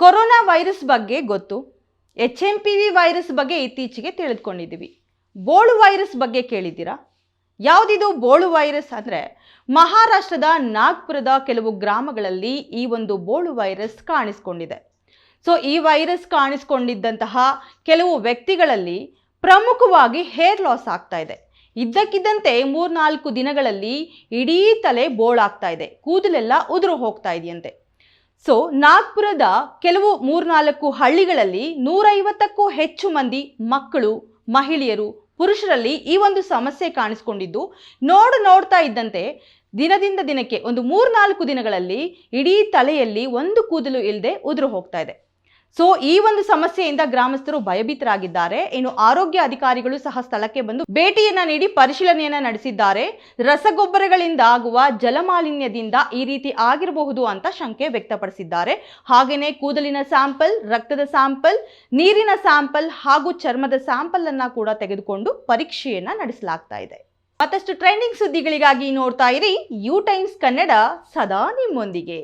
Corona virus ಬಗ್ಗೆ ಗೊತ್ತು. H M P V virus ಬಗ್ಗೆ ಇತ್ತೀಚೆಗೆ ತಿಳಿದುಕೊಂಡಿದ್ದೀವಿ. ಬೋಳು ವೈರಸ್ ಬಗ್ಗೆ ಕೇಳಿದ್ದೀರಾ? ಯಾವುದಿದು ಬೋಳು ವೈರಸ್ ಅಂದರೆ ಮಹಾರಾಷ್ಟ್ರದ ನಾಗ್ಪುರದ ಕೆಲವು ಗ್ರಾಮಗಳಲ್ಲಿ ಈ ಒಂದು ಬೋಳು ವೈರಸ್ ಕಾಣಿಸ್ಕೊಂಡಿದೆ. ಸೊ ಈ ವೈರಸ್ ಕಾಣಿಸ್ಕೊಂಡಿದ್ದಂತಹ ಕೆಲವು ವ್ಯಕ್ತಿಗಳಲ್ಲಿ ಪ್ರಮುಖವಾಗಿ ಹೇರ್ ಲಾಸ್ ಆಗ್ತಾ ಇದೆ. ಇದ್ದಕ್ಕಿದ್ದಂತೆ ಮೂರ್ನಾಲ್ಕು ದಿನಗಳಲ್ಲಿ ಇಡೀ ತಲೆ ಬೋಳಾಗ್ತಾ ಇದೆ. ಕೂದಲೆಲ್ಲ ಉದುರು ಹೋಗ್ತಾ ಇದೆಯಂತೆ. ಸೊ ನಾಗ್ಪುರದ ಕೆಲವು ಮೂರ್ನಾಲ್ಕು ಹಳ್ಳಿಗಳಲ್ಲಿ ನೂರೈವತ್ತಕ್ಕೂ ಹೆಚ್ಚು ಮಂದಿ ಮಕ್ಕಳು, ಮಹಿಳೆಯರು, ಪುರುಷರಲ್ಲಿ ಈ ಒಂದು ಸಮಸ್ಯೆ ಕಾಣಿಸ್ಕೊಂಡಿದ್ದು, ನೋಡು ನೋಡ್ತಾ ಇದ್ದಂತೆ ದಿನದಿಂದ ದಿನಕ್ಕೆ ಒಂದು ಮೂರ್ನಾಲ್ಕು ದಿನಗಳಲ್ಲಿ ಇಡೀ ತಲೆಯಲ್ಲಿ ಒಂದು ಕೂದಲು ಇಲ್ಲದೆ ಉದುರು ಹೋಗ್ತಾ ಇದೆ. ಸೊ ಈ ಒಂದು ಸಮಸ್ಯೆಯಿಂದ ಗ್ರಾಮಸ್ಥರು ಭಯಭೀತರಾಗಿದ್ದಾರೆ. ಇನ್ನು ಆರೋಗ್ಯ ಅಧಿಕಾರಿಗಳು ಸಹ ಸ್ಥಳಕ್ಕೆ ಬಂದು ಭೇಟಿಯನ್ನ ನೀಡಿ ಪರಿಶೀಲನೆಯನ್ನ ನಡೆಸಿದ್ದಾರೆ. ರಸಗೊಬ್ಬರಗಳಿಂದ ಆಗುವ ಜಲಮಾಲಿನ್ಯದಿಂದ ಈ ರೀತಿ ಆಗಿರಬಹುದು ಅಂತ ಶಂಕೆ ವ್ಯಕ್ತಪಡಿಸಿದ್ದಾರೆ. ಹಾಗೇನೆ ಕೂದಲಿನ ಸ್ಯಾಂಪಲ್, ರಕ್ತದ ಸ್ಯಾಂಪಲ್, ನೀರಿನ ಸ್ಯಾಂಪಲ್ ಹಾಗೂ ಚರ್ಮದ ಸ್ಯಾಂಪಲ್ ಅನ್ನ ಕೂಡ ತೆಗೆದುಕೊಂಡು ಪರೀಕ್ಷೆಯನ್ನ ನಡೆಸಲಾಗ್ತಾ ಇದೆ. ಮತ್ತಷ್ಟು ಟ್ರೆಂಡಿಂಗ್ ಸುದ್ದಿಗಳಿಗಾಗಿ ನೋಡ್ತಾ ಇರಿ ಯು ಟೈಮ್ಸ್ ಕನ್ನಡ ಸದಾ ನಿಮ್ಮೊಂದಿಗೆ.